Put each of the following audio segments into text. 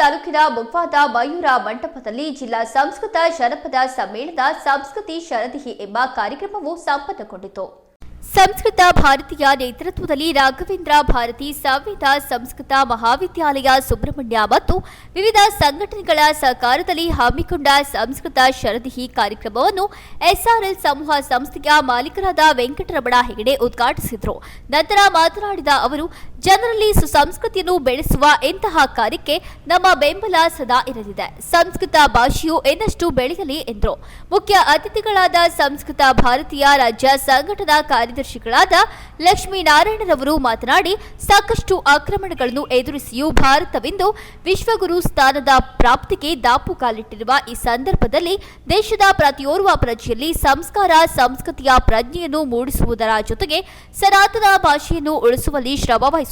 ತಾಲೂಕಿನ ಮುಗ್ವಾದ ಮಯೂರ ಮಂಟಪದಲ್ಲಿ ಜಿಲ್ಲಾ ಸಂಸ್ಕೃತ ಜನಪದ ಸಮ್ಮೇಳನ ಸಂಸ್ಕೃತಿ ಶರದಿಹಿ ಎಂಬ ಕಾರ್ಯಕ್ರಮವು ಸಂಪನ್ನಗೊಂಡಿತು. ಸಂಸ್ಕೃತ ಭಾರತೀಯ ನೇತೃತ್ವದಲ್ಲಿ ರಾಘವೇಂದ್ರ ಭಾರತಿ ಸಂವಿಧ ಸಂಸ್ಕೃತ ಮಹಾವಿದ್ಯಾಲಯ ಸುಬ್ರಹ್ಮಣ್ಯ ಮತ್ತು ವಿವಿಧ ಸಂಘಟನೆಗಳ ಸಹಕಾರದಲ್ಲಿ ಹಮ್ಮಿಕೊಂಡ ಸಂಸ್ಕೃತ ಶರದಿಹಿ ಕಾರ್ಯಕ್ರಮವನ್ನು ಎಸ್ಆರ್ಎಲ್ ಸಮೂಹ ಸಂಸ್ಥೆಯ ಮಾಲೀಕರಾದ ವೆಂಕಟರಮಣ ಹೆಗಡೆ ಉದ್ಘಾಟಿಸಿದರು. ನಂತರ ಮಾತನಾಡಿದ ಅವರು ಜನರಲ್ಲಿ ಸುಸಂಸ್ಕೃತಿಯನ್ನು ಬೆಳೆಸುವ ಇಂತಹ ಕಾರ್ಯಕ್ಕೆ ನಮ್ಮ ಬೆಂಬಲ ಸದಾ ಇರಲಿದೆ. ಸಂಸ್ಕೃತ ಭಾಷೆಯು ಇನ್ನಷ್ಟು ಬೆಳೆಯಲಿ ಎಂದರು. ಮುಖ್ಯ ಅತಿಥಿಗಳಾದ ಸಂಸ್ಕೃತ ಭಾರತೀಯ ರಾಜ್ಯ ಸಂಘಟನಾ ಕಾರ್ಯದರ್ಶಿಗಳಾದ ಲಕ್ಷ್ಮೀನಾರಾಯಣರವರು ಮಾತನಾಡಿ, ಸಾಕಷ್ಟು ಆಕ್ರಮಣಗಳನ್ನು ಎದುರಿಸಿಯೂ ಭಾರತವೆಂದು ವಿಶ್ವಗುರು ಸ್ಥಾನದ ಪ್ರಾಪ್ತಿಗೆ ದಾಪು ಕಾಲಿಟ್ಟಿರುವ ಈ ಸಂದರ್ಭದಲ್ಲಿ ದೇಶದ ಪ್ರತಿಯೋರ್ವ ಪ್ರಜೆಯಲ್ಲಿ ಸಂಸ್ಕಾರ, ಸಂಸ್ಕೃತಿಯ ಪ್ರಜ್ಞೆಯನ್ನು ಮೂಡಿಸುವುದರ ಜೊತೆಗೆ ಸನಾತನ ಭಾಷೆಯನ್ನು ಉಳಿಸುವಲ್ಲಿ ಶ್ರಮ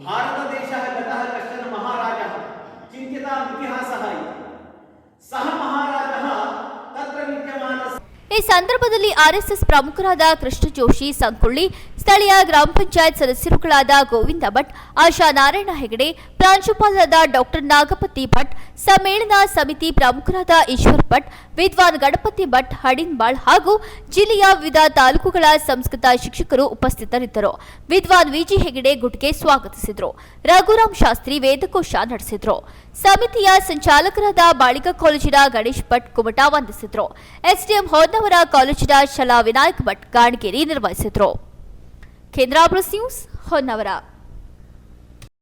भारतदेशः गतः कश्चन महाराजः चिन्त्यताम् इतिहासः इति सः महाराजः तत्र विद्यमानस्य ಈ ಸಂದರ್ಭದಲ್ಲಿ ಆರ್ಎಸ್ಎಸ್ ಪ್ರಮುಖರಾದ ಕೃಷ್ಣ ಜೋಶಿ ಸಂಕೊಳ್ಳಿ ಸ್ಥಳೀಯ ಗ್ರಾಮ ಪಂಚಾಯತ್ ಸದಸ್ಯರುಗಳಾದ ಗೋವಿಂದ ಭಟ್ ಆಶಾ ನಾರಾಯಣ ಹೆಗಡೆ ಪ್ರಾಂಶುಪಾಲರಾದ ಡಾಕ್ಟರ್ ನಾಗಪತಿ ಭಟ್, ಸಮ್ಮೇಳನ ಸಮಿತಿ ಪ್ರಮುಖರಾದ ಈಶ್ವರ್ ಭಟ್, ವಿದ್ವಾನ್ ಗಣಪತಿ ಭಟ್ ಹಡಿನ್ಬಾಳ್ ಹಾಗೂ ಜಿಲ್ಲೆಯ ವಿವಿಧ ತಾಲೂಕುಗಳ ಸಂಸ್ಕೃತ ಶಿಕ್ಷಕರು ಉಪಸ್ಥಿತರಿದ್ದರು. ವಿದ್ವಾನ್ ವಿಜಿ ಹೆಗಡೆ ಗುಟ್ಗೆ ಸ್ವಾಗತಿಸಿದರು. ರಘುರಾಮ್ ಶಾಸ್ತ್ರಿ ವೇದಕೋಶ ನಡೆಸಿದರು. ಸಮಿತಿಯ ಸಂಚಾಲಕರಾದ ಬಾಳಿಕಾ ಕಾಲೇಜಿನ ಗಣೇಶ್ ಭಟ್ ಕುಮಟ ವಂದಿಸಿದರು. ಎಸ್ಡಿಎಂ ಹೊನ್ನವರ ಕಾಲೇಜಿನ ಶಲಾ ವಿನಾಯಕ್ ಭಟ್ ಕಾಣಗೇರಿ ನಿರ್ವಹಿಸಿದರು. ಕೇಂದ್ರ ನ್ಯೂಸ್ ಹೊನ್ನವರ.